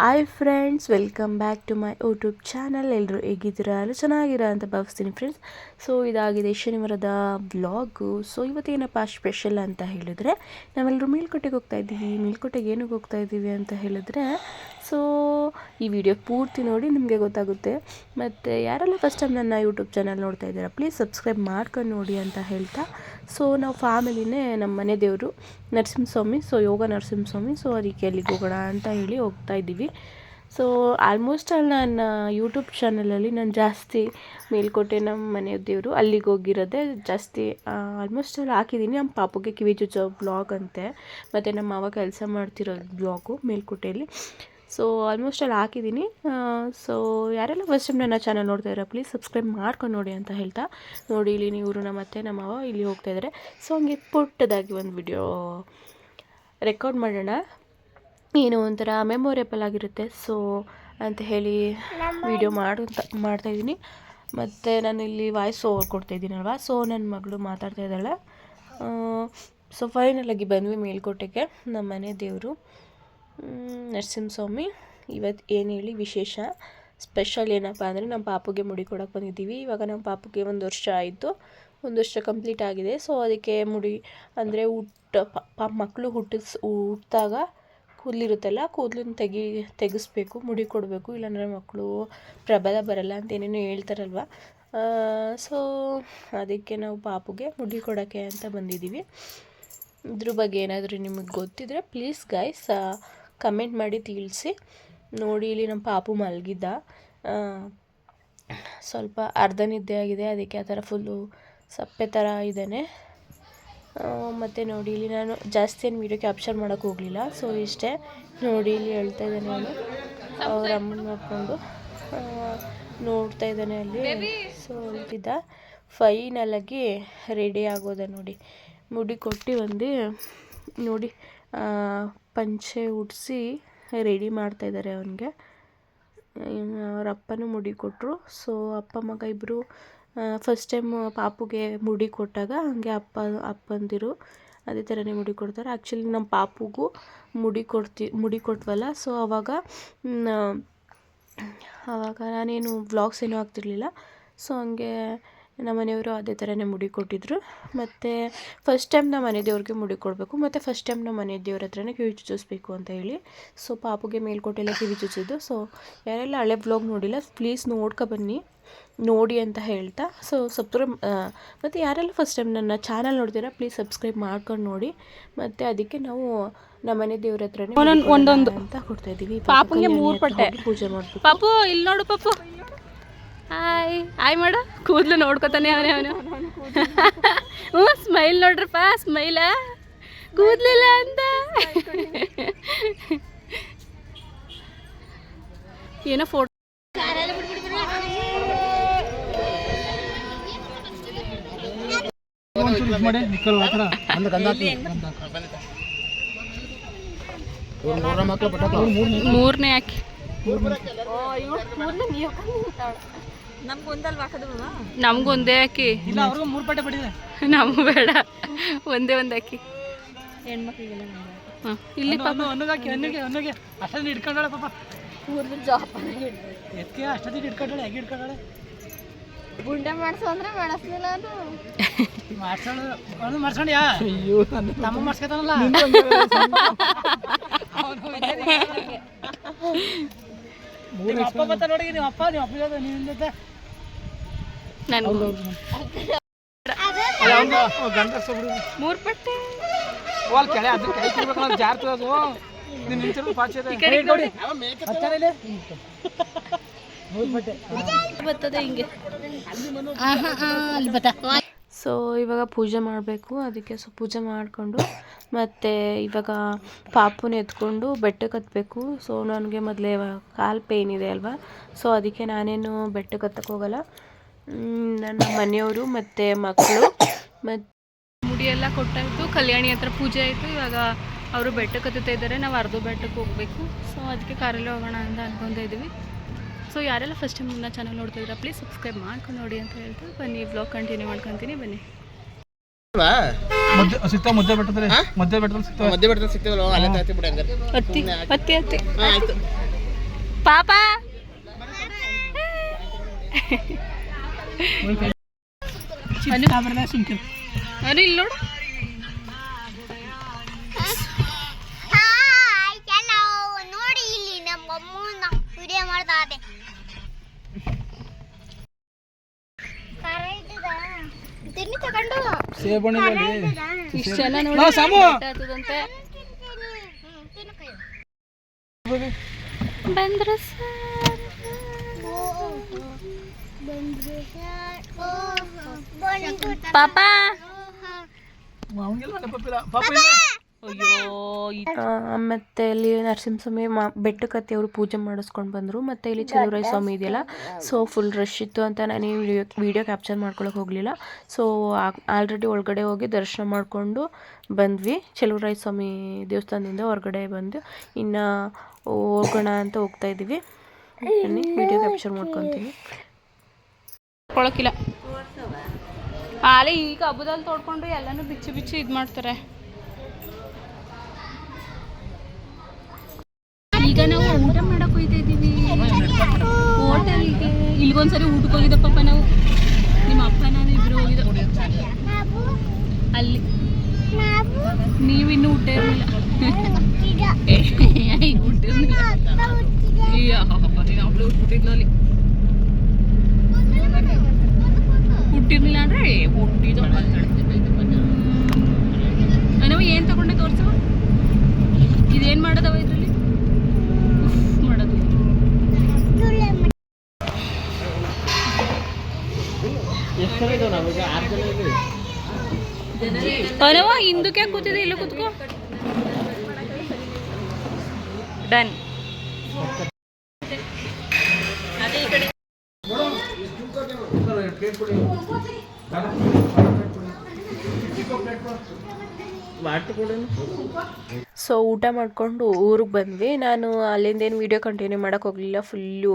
Hi friends welcome back to my YouTube channel ಎಲ್ಲರೂ ಹೇಗಿದ್ದೀರಾ? ಎಲ್ಲರೂ ಚೆನ್ನಾಗಿರ ಅಂತ ಭಾವಿಸ್ತೀನಿ ಫ್ರೆಂಡ್ಸ್ ಸೊ ಇದಾಗಿದೆ ಶನಿವಾರದ ವ್ಲಾಗು ಸೊ ಇವತ್ತೇನಪ್ಪ ಸ್ಪೆಷಲ್ ಅಂತ ಹೇಳಿದ್ರೆ ನಾವೆಲ್ಲರೂ ಮೇಲ್ಕೋಟೆಗೆ ಹೋಗ್ತಾ ಇದ್ದೀವಿ. ಮೇಲ್ಕೋಟೆಗೆ ಏನಕ್ಕೆ ಹೋಗ್ತಾ ಇದ್ದೀವಿ ಅಂತ ಹೇಳಿದ್ರೆ ಸೊ ಈ ವಿಡಿಯೋ ಪೂರ್ತಿ ನೋಡಿ ನಿಮಗೆ ಗೊತ್ತಾಗುತ್ತೆ. ಮತ್ತು ಯಾರೆಲ್ಲ ಫಸ್ಟ್ ಟೈಮ್ ನನ್ನ ಯೂಟ್ಯೂಬ್ ಚಾನಲ್ ನೋಡ್ತಾ ಇದ್ದೀರಾ ಪ್ಲೀಸ್ ಸಬ್ಸ್ಕ್ರೈಬ್ ಮಾಡ್ಕೊಂಡು ನೋಡಿ ಅಂತ ಹೇಳ್ತಾ. ಸೊ ನಾವು ಫ್ಯಾಮಿಲಿನೇ ನಮ್ಮ ಮನೆ ದೇವರು ನರಸಿಂಹಸ್ವಾಮಿ ಸೊ ಯೋಗ ನರಸಿಂಹಸ್ವಾಮಿ ಸೊ ಅದಕ್ಕೆ ಅಲ್ಲಿಗೆ ಹೋಗೋಣ ಅಂತ ಹೇಳಿ ಹೋಗ್ತಾ ಇದ್ದೀವಿ. ಸೊ ಆಲ್ಮೋಸ್ಟ್ ಆಲ್ ನನ್ನ ಯೂಟ್ಯೂಬ್ ಚಾನಲಲ್ಲಿ ನಾನು ಜಾಸ್ತಿ ಮೇಲ್ಕೋಟೆ ನಮ್ಮ ಮನೆಯ ದೇವರು ಅಲ್ಲಿಗೆ ಹೋಗಿರೋದೇ ಜಾಸ್ತಿ ಆಲ್ಮೋಸ್ಟ್ ಆಲ್ ಹಾಕಿದ್ದೀನಿ ನಮ್ಮ ಪಾಪಗೆ ಕಿವಿ ಚುಚ್ಚೋ ಬ್ಲಾಗ್ ಅಂತೆ. ಮತ್ತು ನಮ್ಮ ಮಾವ ಕೆಲಸ ಮಾಡ್ತಿರೋ ಬ್ಲಾಗು ಮೇಲ್ಕೋಟೆಯಲ್ಲಿ ಸೊ ಆಲ್ಮೋಸ್ಟ್ ಅಲ್ಲಿ ಹಾಕಿದ್ದೀನಿ. ಸೊ ಯಾರೆಲ್ಲ ಫಸ್ಟ್ ಟೈಮ್ ನನ್ನ ಚಾನಲ್ ನೋಡ್ತಾ ಇರೋ ಪ್ಲೀಸ್ ಸಬ್ಸ್ಕ್ರೈಬ್ ಮಾಡ್ಕೊಂಡು ನೋಡಿ ಅಂತ ಹೇಳ್ತಾ. ನೋಡಿ, ಇಲ್ಲಿ ಇವರು ನಮ್ಮ ಅತ್ತೆ ನಮ್ಮ ಮಾವ ಇಲ್ಲಿ ಹೋಗ್ತಾ ಇದ್ದಾರೆ. ಸೊ ಹಂಗೆ ಪುಟ್ಟದಾಗಿ ಒಂದು ವಿಡಿಯೋ ರೆಕಾರ್ಡ್ ಮಾಡೋಣ. ಏನು ಒಂಥರ ಮೆಮೊರೇಬಲ್ ಆಗಿರುತ್ತೆ. ಸೊ ಅಂತ ಹೇಳಿ ವಿಡಿಯೋ ಮಾಡು ಮಾಡ್ತಾಯಿದ್ದೀನಿ ಮತ್ತು ನಾನು ಇಲ್ಲಿ ವಾಯ್ಸ್ ಓವರ್ ಕೊಡ್ತಾ ಕೊಡ್ತಾಯಿದ್ದೀನಲ್ವ ಸೊ ನನ್ನ ಮಗಳು ಮಾತಾಡ್ತಾ ಇದ್ದಾಳೆ. ಸೊ ಫೈನಲಾಗಿ ಬಂದ್ವಿ ಮೇಲ್ಕೋಟೆಗೆ ನಮ್ಮ ಮನೆ ದೇವರು. ನರಸಿಂಹಸ್ವಾಮಿ ಇವತ್ತು ಏನು ಹೇಳಿ ವಿಶೇಷ? ಸ್ಪೆಷಲ್ ಏನಪ್ಪ ಅಂದರೆ ನಮ್ಮ ಪಾಪುಗೆ ಮುಡಿ ಕೊಡೋಕೆ ಬಂದಿದ್ದೀವಿ. ಇವಾಗ ನಮ್ಮ ಪಾಪುಗೆ ಒಂದು ವರ್ಷ ಆಯಿತು. ಒಂದು ವರ್ಷ ಕಂಪ್ಲೀಟ್ ಆಗಿದೆ. ಸೊ ಅದಕ್ಕೆ ಮುಡಿ ಅಂದರೆ ಹುಟ್ಟ ಪಾಪ ಮಕ್ಕಳು ಹುಟ್ಟಿಸ್, ಹುಟ್ಟಿದಾಗ ಕೂದಲಿರುತ್ತಲ್ಲ ಕೂದಲನ್ನು ತೆಗಿ, ತೆಗೆಸ್ಬೇಕು, ಮುಡಿ ಕೊಡಬೇಕು. ಇಲ್ಲಾಂದರೆ ಮಕ್ಕಳು ಪ್ರಬಲ ಬರಲ್ಲ ಅಂತ ಏನೇನೋ ಹೇಳ್ತಾರಲ್ವ. ಸೊ ಅದಕ್ಕೆ ನಾವು ಪಾಪುಗೆ ಮುಡಿ ಕೊಡೋಕ್ಕೆ ಅಂತ ಬಂದಿದ್ದೀವಿ. ಇದ್ರ ಬಗ್ಗೆ ಏನಾದರೂ ನಿಮಗೆ ಗೊತ್ತಿದ್ರೆ ಪ್ಲೀಸ್ ಗೈಸ್ ಕಮೆಂಟ್ ಮಾಡಿ ತಿಳಿಸಿ. ನೋಡಿ, ಇಲ್ಲಿ ನಮ್ಮ ಪಾಪು ಮಲಗಿದ್ದ. ಸ್ವಲ್ಪ ಅರ್ಧ ನಿದ್ದೆ ಆಗಿದೆ, ಅದಕ್ಕೆ ಆ ಥರ ಫುಲ್ಲು ಸಪ್ಪೆ ಥರ ಇದ್ದಾನೆ ಮತ್ತು ನೋಡಿ, ಇಲ್ಲಿ ನಾನು ಜಾಸ್ತಿ ಏನು ವೀಡಿಯೋ ಕ್ಯಾಪ್ಚರ್ ಮಾಡೋಕ್ಕೆ ಹೋಗಲಿಲ್ಲ. ಸೊ ಇಷ್ಟೇ. ನೋಡಿ, ಇಲ್ಲಿ ಹೇಳ್ತಾ ಇದ್ದಾನೆ ನಾನು ಅವ್ರ ಅಮ್ಮನ ನೋಡಿಕೊಂಡು. ನೋಡ್ತಾ ಇದ್ದಾನೆ ಅಲ್ಲಿ. ಸೊ ಇದ್ದ ಫೈನಲಾಗಿ ರೆಡಿ ಆಗೋದೆ ನೋಡಿ. ಮುಡಿ ಕೊಟ್ಟು ಬಂದು ನೋಡಿ ಪಂಚೆ ಉಡಿಸಿ ರೆಡಿ ಮಾಡ್ತಾಯಿದ್ದಾರೆ ಅವನಿಗೆ. ಅವ್ರ ಅಪ್ಪನೂ ಮುಡಿ ಕೊಟ್ಟರು ಸೊ ಅಪ್ಪ ಮಗ ಇಬ್ಬರು ಫಸ್ಟ್ ಟೈಮ್ ಪಾಪುಗೆ ಮುಡಿ ಕೊಟ್ಟಾಗ ಹಾಗೆ ಅಪ್ಪ, ಅಪ್ಪಂದಿರು ಅದೇ ಥರನೇ ಮುಡಿ ಕೊಡ್ತಾರೆ. ಆ್ಯಕ್ಚುಲಿ ನಮ್ಮ ಪಾಪುಗೂ ಮುಡಿ ಕೊಡ್ತಿ, ಮುಡಿ ಕೊಟ್ವಲ್ಲ. ಸೊ ಆವಾಗ ಆವಾಗ ನಾನೇನು ವ್ಲಾಗ್ಸ್ ಏನೂ ಆಗ್ತಿರ್ಲಿಲ್ಲ ಸೊ ಹಂಗೆ ನಮ್ಮ ಮನೆಯವರು ಅದೇ ಥರನೇ ಮುಡಿ ಕೊಟ್ಟಿದ್ರು. ಮತ್ತು ಫಸ್ಟ್ ಟೈಮ್ ನಮ್ಮ ಮನೆ ದೇವ್ರಿಗೆ ಮುಡಿ ಕೊಡಬೇಕು. ಮತ್ತು ಫಸ್ಟ್ ಟೈಮ್ ನಮ್ಮ ಮನೆ ದೇವ್ರ ಹತ್ರನೇ ಕಿವಿ ಚುಚ್ಚಿಸ್ಬೇಕು ಅಂತ ಹೇಳಿ. ಸೊ ಪಾಪುಗೆ ಮೇಲ್ಕೋಟೆಲ್ಲ ಕಿವಿ ಚುಚ್ಚಿದ್ದು. ಸೊ ಯಾರೆಲ್ಲ ಹಳೆ ಬ್ಲಾಗ್ ನೋಡಿಲ್ಲ ಪ್ಲೀಸ್ ನೋಡ್ಕೊ ಬನ್ನಿ. ನೋಡಿ ಅಂತ ಹೇಳ್ತಾ. ಸೊ ಸಬ್ಸ್ಕ್ರೈಬ್ ಮತ್ತು ಯಾರೆಲ್ಲ ಫಸ್ಟ್ ಟೈಮ್ ನನ್ನ ಚಾನಲ್ ನೋಡ್ತೀರಾ ಪ್ಲೀಸ್ ಸಬ್ಸ್ಕ್ರೈಬ್ ಮಾಡ್ಕೊಂಡು ನೋಡಿ. ಮತ್ತು ಅದಕ್ಕೆ ನಾವು ನಮ್ಮ ಮನೆ ದೇವ್ರ ಹತ್ರನೇ ಒಂದೊಂದು ಅಂತ ಕೊಡ್ತಾ ಇದ್ದೀವಿ. ಪಾಪುಗೆ ಮೂರು ಪಟ್ಟೆ. ಪೂಜೆ ಮಾಡ್ತೀವಿ ಪಾಪು ಇಲ್ಲಿ ನೋಡು ಪಾಪು. ಹಾಯ್ ಹಾಯ್ ಮಾಡ ಕೂದಲು ನೋಡ್ಕೊತಾನೆ ಅವನೇ ಅವನು. ಹ್ಞೂ ಸ್ಮೈಲ್ ನೋಡ್ರಪ್ಪ ಸ್ಮೈಲ ಕೂದಲಿಲ್ಲ ಅಂತ. ಏನೋ ಫೋಟೋ. ಮೂರನೇ ಹಾಕಿ ನಮ್ಗೊಂದೇ ಅಕ್ಕಿ. ಇಲ್ಲ ಅವ್ರಿಗೂ ಮೂರು ಪಟ್ಟೆ ನಮ್ಗೆ ಬೇಡ. ಒಂದೇ ಒಂದು ಅಕ್ಕಿ. ಹಾಂ ಇಲ್ಲಿ ಪಾಪ. ಅನ್ನಗೆ ಅನ್ನಗೆ ಅಷ್ಟೊಂದು ಹಿಡ್ಕೊಂಡಾಳೆ ಪಾಪ. ಎತ್ಕೆ ಅಷ್ಟೊತ್ತಿಗೆ ಹಿಡ್ಕೊಂಡಾಳೆ ಹೇಗೆ ಹಿಡ್ಕೊಂಡಾಳೆ? ಗುಂಡೆ ಮಾಡ್ಸು ಅಂದ್ರೆ ಮಾಡಿಸ್ಲಿಲ್ಲ ಅದು. ಮಾಡ್ಸೋಣ ಅವನು ಅಯ್ಯೋ ತಮ್ಮ ಮಾಡ್ಸ್ಕೊತಾನಲ್ಲ? ನಿಮ್ಮ ಅಪ್ಪ ಬರ್ತಾ ನೋಡಿ ನಿಮ್ಮ ಅಪ್ಪ ನಿಮ್ಮ ಅಪ್ಪ ಜೊತೆ ನಿನ್ನ ಜೊತೆ ನನಗೂ. ಮೂರು ಪಟ್ಟೆ ಕೆಳೆ ಅದು ಕೈ ತಿರ್ಬೇಕಲ್ಲ ಜಾರ್ತದ ಅದು. ನಿನ್ನ ನಿಂತಿರೋ ಪಾಚೆ ಈ ಕಡೆ ನೋಡಿ. ಹಚ್ಚಾರ ಇಲ್ಲಿ ಮೂರು ಪಟ್ಟೆ ಬರ್ತದೆ ಹಿಂಗೆ. ಸೊ ಇವಾಗ ಪೂಜೆ ಮಾಡಬೇಕು. ಅದಕ್ಕೆ ಸೊ ಪೂಜೆ ಮಾಡಿಕೊಂಡು, ಮತ್ತು ಇವಾಗ ಪಾಪುನ ಎತ್ಕೊಂಡು ಬೆಟ್ಟಕ್ಕೆ ಹತ್ತಬೇಕು ಸೊ ನನಗೆ ಮೊದಲೇ ಕಾಲು ಪೇಯ್ನ್ ಇದೆ ಅಲ್ವಾ? ಸೊ ಅದಕ್ಕೆ ನಾನೇನು ಬೆಟ್ಟಕ್ಕೆ ಹತ್ತಕ್ಕೆ ಹೋಗಲ್ಲ. ನನ್ನ ಮನೆಯವರು ಮತ್ತು ಮಕ್ಕಳು. ಮತ್ತು ಮುಡಿಯೆಲ್ಲ ಕೊಟ್ಟಾಯಿತು. ಕಲ್ಯಾಣಿ ಹತ್ರ ಪೂಜೆ ಆಯಿತು. ಇವಾಗ ಅವರು ಬೆಟ್ಟಕ್ಕೆ ಹತ್ತುತ್ತಾ ಇದ್ದಾರೆ. ನಾವು ಅರ್ಧ ಬೆಟ್ಟಕ್ಕೆ ಹೋಗಬೇಕು. ಸೊ ಅದಕ್ಕೆ ಕಾರಲ್ಲಿ ಹೋಗೋಣ ಅಂತ ಅಂದ್ಕೊತಾ ಇದ್ದೀವಿ ಸೊ ಯಾರೆಲ್ಲ ಫಸ್ಟ್ ಟೈಮ್ ನನ್ನ ಚಾನಲ್ ಇದ್ರೆ ಪ್ಲೀಸ್ ಸಬ್ಸ್ಕ್ರೈಬ್ ಮಾಡ್ಕೊಂಡು ನೋಡಿ ಅಂತ ಹೇಳ್ತಾ ಬನ್ನಿ. ಬ್ಲಾಗ್ ಕಂಟಿನ್ಯೂ ಮಾಡ್ಕೊತೀನಿ ಬನ್ನಿ. ಮುದ್ದೆ ಸಿಗ್ತಾವ ಮುದ್ದೆ ಬೆಟ್ಟದಲ್ಲಿ. ಮುದ್ದೆ ಬೆಟ್ಟದಲ್ಲಿ ಸಿಗ್ತಾವ ಮಧ್ಯ ಬೆಟ್ಟದಲ್ಲಿ ಸಿಗ್ತೇವಲ್ಲ ಅಲ್ಲೇ ತಾತಿ ಬಿಡಿ ಹಂಗಾರೆ. ಹತ್ತಿ ಅತ್ತಿ ಅತ್ತಿ. ಹಾ ಆಯ್ತು. ಪಾಪ! ಅನು ಇಲ್ಲಿ ನೋಡಿ. ಇಷ್ಟೆಲ್ಲ ನೋಡಿ ಪಾಪಾ ಬಂದ್ರು ಪಾಪ. ಇಲ್ಲ ಪಾಪ ಇಲ್ಲ. ಅಯ್ಯೋ ಈ ಮತ್ತೆ ಇಲ್ಲಿ ನರಸಿಂಹಸ್ವಾಮಿ ಮಾ ಬೆಟ್ಟಕತ್ತಿ ಅವರು ಪೂಜೆ ಮಾಡಿಸ್ಕೊಂಡು ಬಂದರು. ಮತ್ತು ಇಲ್ಲಿ ಚಲುವರಾಯ ಸ್ವಾಮಿ ಇದೆಯಲ್ಲ? ಸೊ ಫುಲ್ ರಶ್ ಇತ್ತು ಅಂತ ನಾನು ವಿಡಿಯೋ ವಿಡಿಯೋ ಕ್ಯಾಪ್ಚರ್ ಮಾಡ್ಕೊಳಕ್ಕೆ ಹೋಗಲಿಲ್ಲ. ಸೊ ಆಲ್ರೆಡಿ ಒಳಗಡೆ ಹೋಗಿ ದರ್ಶನ ಮಾಡಿಕೊಂಡು ಬಂದ್ವಿ. ಚಲುವರಾಯ ಸ್ವಾಮಿ ದೇವಸ್ಥಾನದಿಂದ ಹೊರಗಡೆ ಬಂದು ಇನ್ನು ಹೋಗೋಣ ಅಂತ ಹೋಗ್ತಾ ಇದ್ದೀವಿ ಬನ್ನಿ ವಿಡಿಯೋ ಕ್ಯಾಪ್ಚರ್ ಮಾಡ್ಕೊತೀವಿ. ಕೊಳಕಿಲ್ಲ. ಆಲೆ ಈಗ ಹಬ್ಬದಲ್ಲಿ ತೋಡ್ಕೊಂಡು ಎಲ್ಲನೂ ಬಿಚ್ಚಿ ಬಿಚ್ಚಿ ಇದು ಮಾಡ್ತಾರೆ. ಈಗ ನಾವು ಊಟ ಮಾಡಕ್ ಹೋಯ್ತಾ ಇದ್ದೀವಿ. ಹೋಟೆಲ್ಗೆ ಇಲ್ಗೊಂದ್ಸರಿ ಊಟಕ್ಕೆ ಹೋಗಿದ್ದ ಪಾಪ ನಾವು. ನಿಮ್ಮ ಅಪ್ಪ ನಾನು ಇಬ್ರು ಹೋಗಿದ್ದ. ಅಲ್ಲಿ. ನೀವಿನ್ನೂ ಊಟ ಇರಲಿಲ್ಲ. ಊಟ ಇರಲಿಲ್ಲ. ಅವಳು ಹುಟ್ಟಿದ್ಲು ಅಲ್ಲಿ ಹುಟ್ಟಿರ್ಲಿಲ್ಲ ಅಂದ್ರೆ ಹುಟ್ಟಿದ ನಾವು ಏನು ತಗೊಂಡೆ ತೋರ್ಸವ ಇದೇನು ಮಾಡೋದವ ಇದರಲ್ಲಿ ಮಾಡೋದು ಅನವ, ಹಿಂದಕ್ಕೆ ಕೂತಿದೆ ಇಲ್ಲ ಕೂತ್ಕೋ. ಡನ್. ಸೊ, ಊಟ ಮಾಡಿಕೊಂಡು ಊರಿಗೆ ಬಂದ್ವಿ. ನಾನು ಅಲ್ಲಿಂದ ಏನು ವೀಡಿಯೋ ಕಂಟಿನ್ಯೂ ಮಾಡೋಕೆ ಹೋಗಲಿಲ್ಲ ಫುಲ್ಲು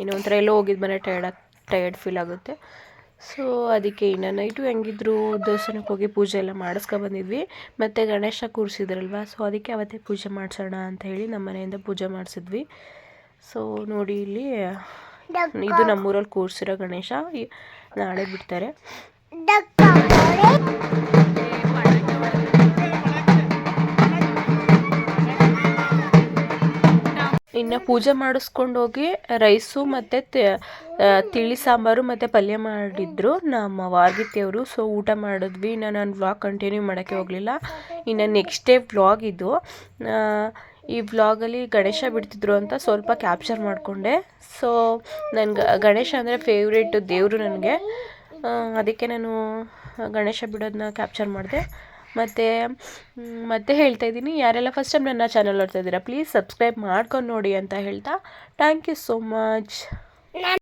ಏನೋ ಒಂಥರ ಎಲ್ಲೋ ಹೋಗಿದ್ದು ಮನೆ ಟಯರ್ಡ್ ಟಯರ್ಡ್ ಫೀಲ್ ಆಗುತ್ತೆ. ಸೊ ಅದಕ್ಕೆ ಇನ್ನು ನೈಟು ಹೆಂಗಿದ್ರು ದೇವಸ್ಥಾನಕ್ಕೆ ಹೋಗಿ ಪೂಜೆ ಎಲ್ಲ ಮಾಡಿಸ್ಕೊ ಬಂದಿದ್ವಿ ಮತ್ತು ಗಣೇಶ ಕೂರಿಸಿದ್ರಲ್ವ ಸೊ ಅದಕ್ಕೆ ಅವತ್ತೇ ಪೂಜೆ ಮಾಡಿಸೋಣ ಅಂತ ಹೇಳಿ ನಮ್ಮ ಮನೆಯಿಂದ ಪೂಜೆ ಮಾಡಿಸಿದ್ವಿ ಸೊ ನೋಡಿ ಇಲ್ಲಿ ಇದು ನಮ್ಮೂರಲ್ಲಿ ಕೂರಿಸಿರೋ ಗಣೇಶ ನಾಳೆ ಬಿಡ್ತಾರೆ ಇನ್ನು ಪೂಜೆ ಮಾಡಿಸ್ಕೊಂಡು ಹೋಗಿ ರೈಸು ಮತ್ತು ತಿಳಿ ಸಾಂಬಾರು ಮತ್ತು ಪಲ್ಯ ಮಾಡಿದ್ರು ನಮ್ಮ ವಾರ್ಗಿತಿಯವರು. ಸೊ ಊಟ ಮಾಡಿದ್ವಿ. ಇನ್ನು ನಾನು ವ್ಲಾಗ್ ಕಂಟಿನ್ಯೂ ಮಾಡೋಕ್ಕೆ ಹೋಗಲಿಲ್ಲ. ಇನ್ನು ನೆಕ್ಸ್ಟ್ ಡೇ ವ್ಲಾಗ್ ಇದು. ಈ ವ್ಲಾಗಲ್ಲಿ ಗಣೇಶ ಬಿಡ್ತಿದ್ರು ಅಂತ ಸ್ವಲ್ಪ ಕ್ಯಾಪ್ಚರ್ ಮಾಡಿಕೊಂಡೆ. ಸೊ ನನ್ಗೆ, ಗಣೇಶ ಅಂದರೆ ಫೇವ್ರೇಟ್ ದೇವರು ನನಗೆ. ಅದಕ್ಕೆ ನಾನು ಗಣೇಶ ಬಿಡೋದನ್ನ ಕ್ಯಾಪ್ಚರ್ ಮಾಡಿದೆ. ಮತ್ತು ಮತ್ತೆ ಹೇಳ್ತಾ ಇದ್ದೀನಿ. ಯಾರೆಲ್ಲ ಫಸ್ಟ್ ಟೈಮ್ ನನ್ನ ಚಾನಲ್ ನೋಡ್ತಾ ಇದ್ದೀರಾ ಪ್ಲೀಸ್ ಸಬ್ಸ್ಕ್ರೈಬ್ ಮಾಡ್ಕೊಂಡು ನೋಡಿ ಅಂತ ಹೇಳ್ತಾ. Thank you so much